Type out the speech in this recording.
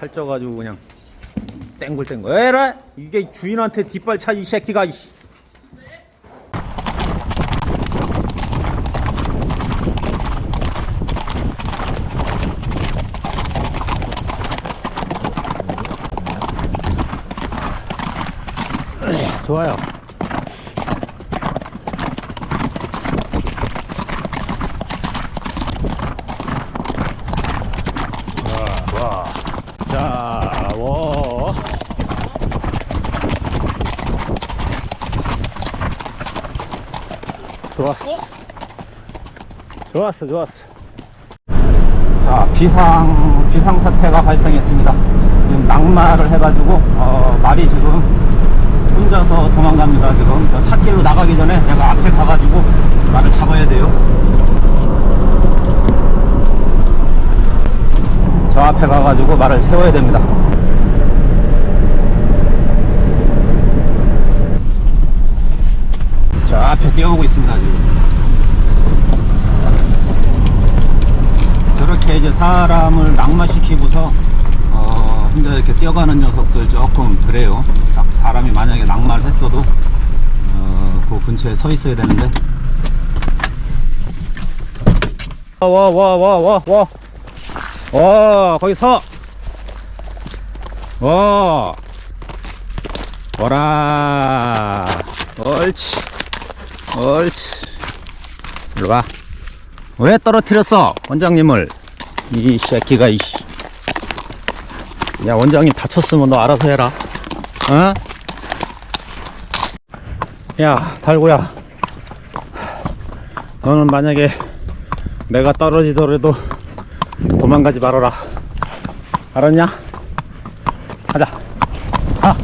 살쪄가지고 그냥 땡글땡글 에라! 이게 주인한테 뒷발 차이 새끼가 이씨. 좋아요 와, 자, 워. 좋았어. 좋았어, 좋았어. 자, 비상, 비상 사태가 발생했습니다. 지금 낙마를 해가지고, 어, 말이 지금 혼자서 도망갑니다, 지금. 저 찻길로 나가기 전에 제가 앞에 가가지고 말을 잡아야 돼요. 저 앞에 가가지고 말을 세워야 됩니다. 뛰어오고 있습니다, 지금. 저렇게 이제 사람을 낙마시키고서, 어, 혼자 이렇게 뛰어가는 녀석들 조금 그래요. 자, 사람이 만약에 낙마를 했어도, 어, 그 근처에 서 있어야 되는데. 와, 와, 와, 와, 와, 와. 와, 거기 서. 와. 와라. 옳지. 옳지. 일로 와. 왜 떨어뜨렸어? 원장님을. 이 새끼가, 이 야, 원장님 다쳤으면 너 알아서 해라. 어? 야, 달고야. 너는 만약에 내가 떨어지더라도 도망가지 말아라. 알았냐? 가자. 가.